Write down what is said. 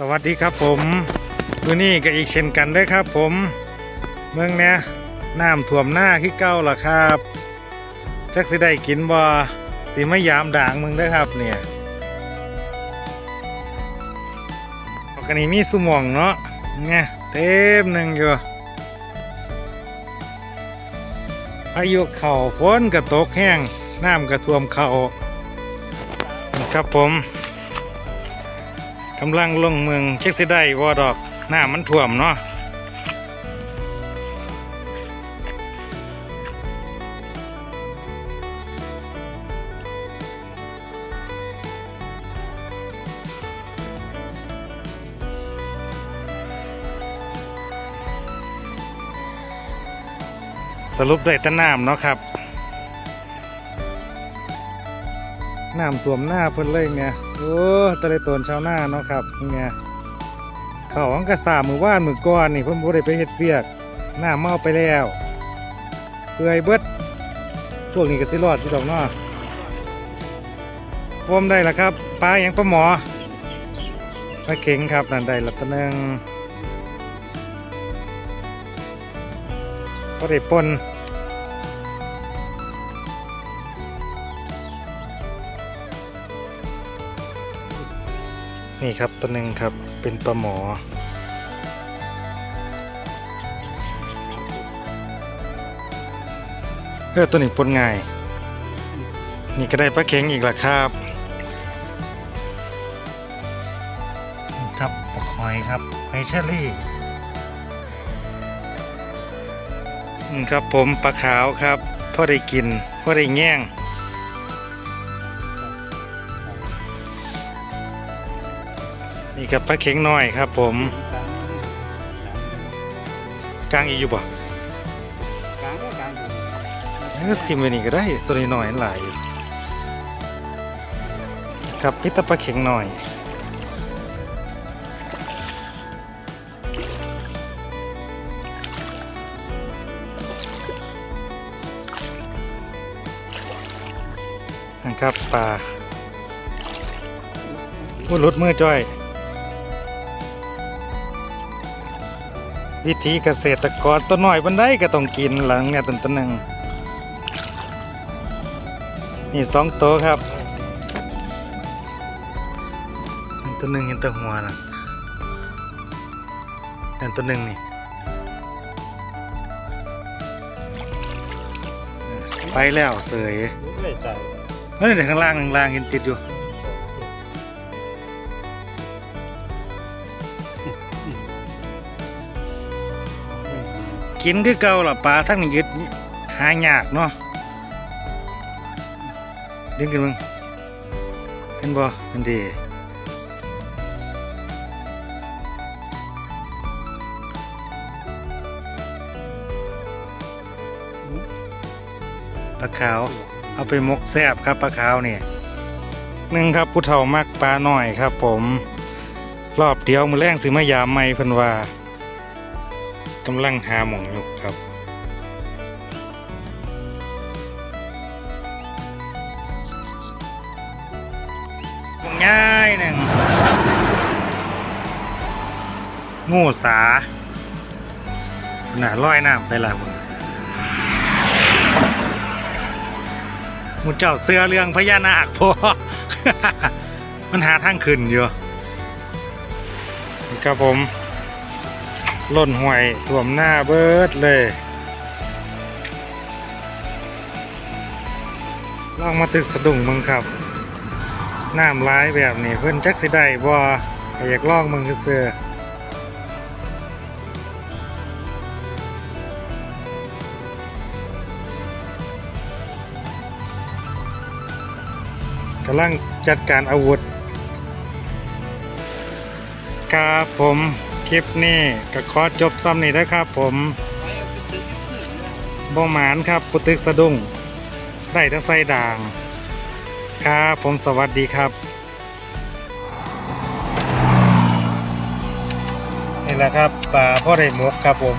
สวัสดีครับผมมือนี้ก็อีกเช่นกันเด้วยครับผม เมืองเนี้ยน้ำท่วมหน้าขี้เก้าล่ะครับจักสิได้กินบ่สิไม่ยามด่างมึงด้อครับเนี่ยกันนี้มีสมองเนาะเนี่ยเต็มหนึ่งอยู่พายุเข่าฝนกระตกแห้งน้ำกระท่วมเข่าครับผม กำลังลงเมืองเช็คสิได้วอดอกหน้ามันท่วมเนาะสรุปได้แต่น้ำเนาะครับ น้ำท่วมหน้าเพิ่นเลยเนี่ยโอ้ตะเลยตนชาวหน้าเนาะครับเนี่ยเขาอังกระสามือว่านมือก้อนนี่เพิ่นบ่ได้ไปเฮ็ดเวียกหน้าเมาไปแล้วเปื่อยเบิดพวกนี้ก็สิรอดอยู่ดอกเนาะพมได้ละครับปลาหยังปลาหมอปลาเข็งครับนั่นได้ละตัวหนึงก็ได้ปน นี่ครับตัวหนึ่งครับเป็นปลาหมอ เออตัวนี้ปนง่าย นี่ก็ได้ปลาเข็งอีกแล้วครับนี่ครับปลาคอยครับไอเชอรี่นี่ครับผมปลาขาวครับพอได้กินพอได้แง่ง นี่กับปลาเข็งน้อยครับผมกลางอีกอยู่บ่กลางก็กลางอยู่เออทิมไว้นี่ก็ได้ตัวนี้น้อยหลายอยู่ครับพิตาปลาเข็งน้อยนะครับปลาโอ้หลุดมือจ้อย วิธีเกษตรกรตัวน้อยบันไดก็ต้องกินหลังเนี่ยต้นตัวหนึ่งนี่สองตัวครับอันตัวหนึ่งเห็นแตัวหัวนะอันตัวหนึ่งนี่ไปแล้วเสยเลยตายเฮ้ยเดี๋ยวข้างล่างหนึ่งล่างเห็นติดอยู่ กินคือเก่าล่ะปลาทั้งนี้ยึดหายากเนาะดึงกันมึงเห็นบ่เห็นดีปลาขาวเอาไปมกแซบครับปลาขาวเนี่ยหนึ่งครับผู้เฒ่ามักปลาหน่อยครับผม รอบเดียวมือแรงสิมายามไม่เพิ่นว่า กำลังหาหมองอยู่ครับง่ายหนึ่งงูสาหน่าร้อยน้ำไปละมึงมูเจ้าเสื้อเรื่องพญานาคพอมันหาทางขึ้นอยู่ครับผม ล่นห่วยท่วมหน้าเบิดเลยลองมาตึกสะดุ้งมึงครับ น้ำร้ายแบบนี้เพิ่อนจักสิได้บ่ก็อยากลองมึงเสือกำลังจัดการอาวุธ ครับผม คลิปนี้ก็ขอจบซ้ำนี่นะครับผมไปเอาไปตึกอยู่ขึ้นนะบ่หมานครับปุตึกสะดุ้งได้ถ้าไส้ด่าง ครับผมสวัสดีครับ นี่แหละครับป่าพ่อได้หมกครับผม